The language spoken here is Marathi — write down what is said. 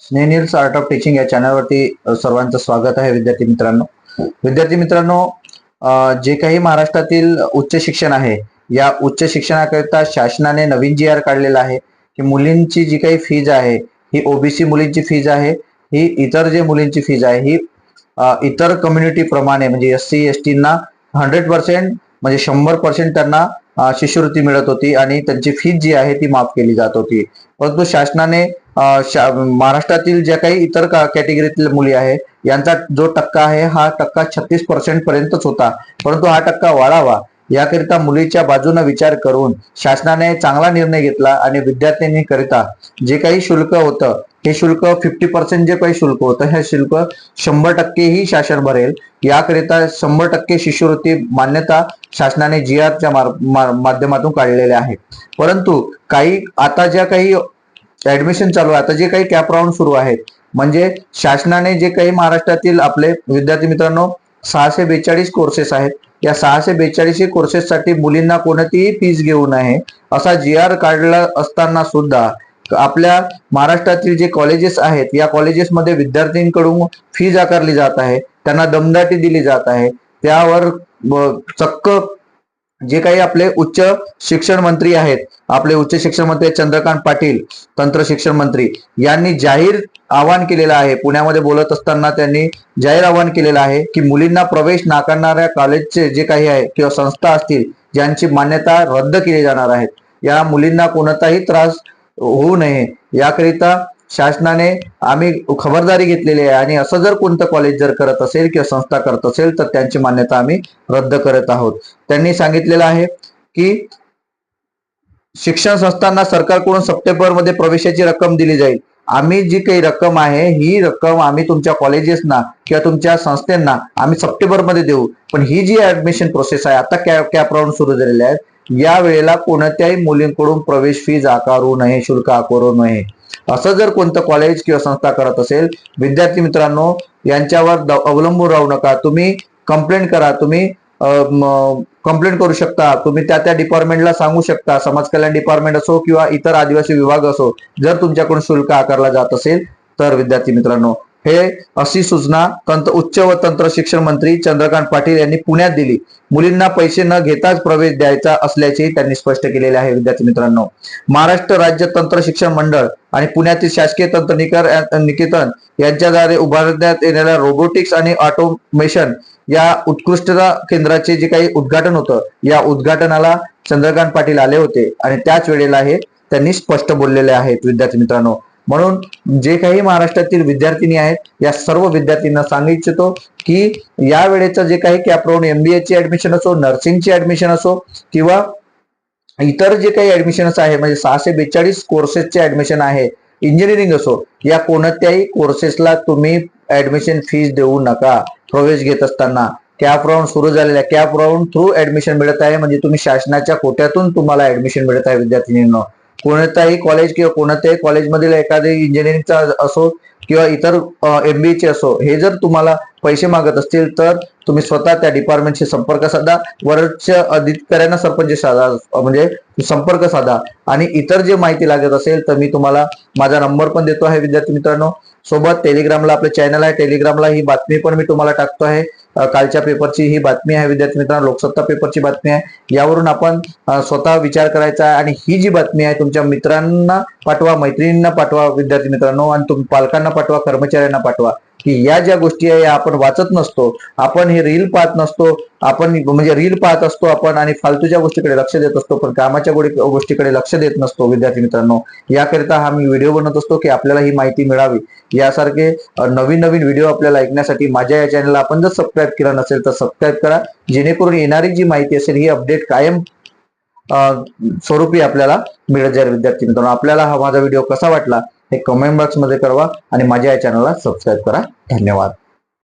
स्नेनिल्स आर्ट ऑफ टीचिंग या चॅनलवरती सर्वांचं स्वागत आहे विद्यार्थी मित्रांनो. विद्यार्थी मित्रांनो जे काही महाराष्ट्रातील उच्च शिक्षण आहे या उच्च शिक्षणाकरिता शासनाने नवीन जी आर काढलेला आहे की मुलींची जी काही फीज आहे ही ओबीसी मुलींची फीज आहे ही इतर जे मुलींची फीज आहे ही इतर कम्युनिटी प्रमाणे म्हणजे एस सी एस टीना हंड्रेड पर्सेंट म्हणजे शंभर पर्सेंट त्यांना शिष्यवृत्ती मिळत होती आणि त्यांची फीज जी आहे ती माफ केली जात होती. परंतु शासनाने महाराष्ट्रातील ज्या काही इतर का- कॅटेगरीतील मुली आहे यांचा जो टक्का आहे हा टक्का छत्तीस पर्सेंट पर्यंतच होता. परंतु हा टक्का वाढावा याकरिता मुलीच्या बाजूने विचार करून शासनाने चांगला निर्णय घेतला आणि विद्यार्थ्यांनी करिता जे काही शुल्क होतं हे शुल्क फिफ्टी पर्सेंट जे काही शुल्क होतं हे शुल्क शंभर टक्केही शासन भरेल. याकरिता शंभर टक्के शिष्यवृत्ती मान्यता शासनाने जी आरच्या माध्यमातून काढलेल्या आहे परंतु काही आता ज्या काही ऍडमिशन चालू आहे. आता जे काही कॅप राऊंड सुरू आहेत म्हणजे शासनाने जे काही महाराष्ट्रातील आपले विद्यार्थी मित्रांनो सहाशे बेचाळीस कोर्सेस आहेत. या सहाशे बेचाळीस कोर्सेससाठी मुलींना कोणतीही फीस घेऊ नये असा जी आर काढला असताना सुद्धा आपल्या महाराष्ट्रातील जे कॉलेजेस आहेत या कॉलेजेसमध्ये विद्यार्थ्यांकडून फीज आकारली जात आहे. त्यांना दमदाटी दिली जात आहे. त्यावर चक्क जे काही आपले उच्च शिक्षण मंत्री आहेत आपले उच्च शिक्षण मंत्री चंद्रकांत पाटील तंत्र शिक्षण मंत्री यांनी जाहीर आवाहन केलेलं आहे. पुण्यामध्ये बोलत असताना त्यांनी जाहीर आवाहन केलेलं आहे की मुलींना प्रवेश नाकारणाऱ्या कॉलेजचे जे काही आहे किंवा संस्था असतील ज्यांची मान्यता रद्द केली जाणार आहेत या मुलींना कोणताही त्रास होऊ नये. याकरिता शासनाने आम्ही खबरदारी घेतलेली आहे. आणि असं जर कोणतं कॉलेज जर करत असेल किंवा संस्था करत असेल तर त्यांची मान्यता आम्ही रद्द करत आहोत. त्यांनी सांगितलेलं आहे की शिक्षण संस्थांना सरकारकडून सप्टेंबरमध्ये प्रवेशाची रक्कम दिली जाईल. आम्ही जी काही रक्कम आहे ही रक्कम आम्ही तुमच्या कॉलेजेसना किंवा तुमच्या संस्थांना आम्ही सप्टेंबरमध्ये देऊ. पण ही जी ऍडमिशन प्रोसेस आहे आता कॅप कॅपराऊंड सुरू झालेली आहेत? या वेळेला कोणत्याही मुलींकडून प्रवेश फीज आकारू नये शुल्क आकारू नये. असं जर कोणतं कॉलेज किंवा संस्था करत असेल विद्यार्थी मित्रांनो यांच्यावर अवलंबून राहू नका. तुम्ही कंप्लेंट करा तुम्ही कंप्लेंट करू शकता. तुम्ही त्या त्या डिपार्टमेंटला सांगू शकता. समाज कल्याण डिपार्टमेंट असो किंवा इतर आदिवासी विभाग असो जर तुमच्याकडून शुल्क आकारला जात असेल तर विद्यार्थी मित्रांनो हे अशी सूचना तंत्र उच्च व तंत्र शिक्षण मंत्री चंद्रकांत पाटील यांनी पुण्यात दिली. मुलींना पैसे न घेताच प्रवेश द्यायचा असल्याचे त्यांनी स्पष्ट केलेले आहे विद्यार्थी मित्रांनो. महाराष्ट्र राज्य तंत्र शिक्षण मंडळ आणि पुण्यातील शासकीय तंत्रनिकर निकेतन यांच्याद्वारे उभारण्यात येणाऱ्या रोबोटिक्स आणि ऑटोमेशन या उत्कृष्टता केंद्राचे जे काही उद्घाटन होतं या उद्घाटनाला चंद्रकांत पाटील आले होते. आणि त्याच वेळेला हे त्यांनी स्पष्ट बोललेले आहेत विद्यार्थी मित्रांनो. म्हणून जे काही महाराष्ट्रातील विद्यार्थिनी आहेत या सर्व विद्यार्थ्यांना सांगू इच्छितो की या वेळेचं जे काही कॅपराऊंड एमबीए ची ऍडमिशन असो नर्सिंगची ऍडमिशन असो किंवा इतर जे काही ऍडमिशन्स आहे म्हणजे सहाशे बेचाळीस कोर्सेसचे ऍडमिशन आहे इंजिनिअरिंग असो या कोणत्याही कोर्सेसला तुम्ही ऍडमिशन फीज देऊ नका प्रवेश घेत असताना. कॅप राऊंड सुरू झालेला आहे. कॅप राऊंड थ्रू ऍडमिशन मिळत आहे म्हणजे तुम्ही शासनाच्या कोट्यातून तुम्हाला ऍडमिशन मिळत आहे विद्यार्थिनींना. कोणताही कॉलेज किंवा कोणत्याही कॉलेजमधील एखादे इंजिनिअरिंगचा असो किंवा इतर एमबीए असो हे जर तुम्हाला पैसे मागत असतील तर तुम्ही स्वतः त्या डिपार्टमेंटशी संपर्क साधा. वरच्या अधिकाऱ्यांना सरपंच साधा म्हणजे संपर्क साधा. आणि इतर जे माहिती लागत असेल तर मी तुम्हाला माझा नंबर पण देतो आहे विद्यार्थी मित्रांनो. सोबत टेलिग्रामला आपलं चॅनल आहे. टेलिग्रामला ही बातमी पण मी तुम्हाला टाकतो आहे. कालच्या पेपरची ही बातमी आहे विद्यार्थी मित्रांनो लोकसत्ता पेपरची बातमी आहे. यावरून आपण स्वतः विचार करायचा आहे आणि ही जी बातमी आहे तुमच्या मित्रांना पाठवा मैत्रिणींना पाठवा विद्यार्थी मित्रांनो आणि तुम पालकांना पाठवा कर्मचाऱ्यांना पाठवा. की या ज्या गोष्टी आहे या आपण वाचत नसतो आपण हे रील पाहत नसतो आपण म्हणजे रील पाहत असतो आपण आणि फालतूच्या गोष्टीकडे लक्ष देत असतो पण कामाच्या गोष्टीकडे लक्ष देत नसतो विद्यार्थी मित्रांनो. याकरिता हा मी व्हिडिओ बनवत असतो की आपल्याला ही माहिती मिळावी. यासारखे नवीन नवीन व्हिडिओ आपल्याला ऐकण्यासाठी माझ्या या चॅनलला आपण जर सबस्क्राईब केला नसेल तर सबस्क्राईब करा. जेणेकरून येणारी जी माहिती असेल ही अपडेट कायम स्वरूपी आपल्याला मिळत जाईल विद्यार्थी मित्रांनो. आपल्याला हा माझा व्हिडिओ कसा वाटला? हे कमेंट बॉक्समध्ये कळवा आणि माझ्या या चॅनलला सबस्क्राईब करा. धन्यवाद.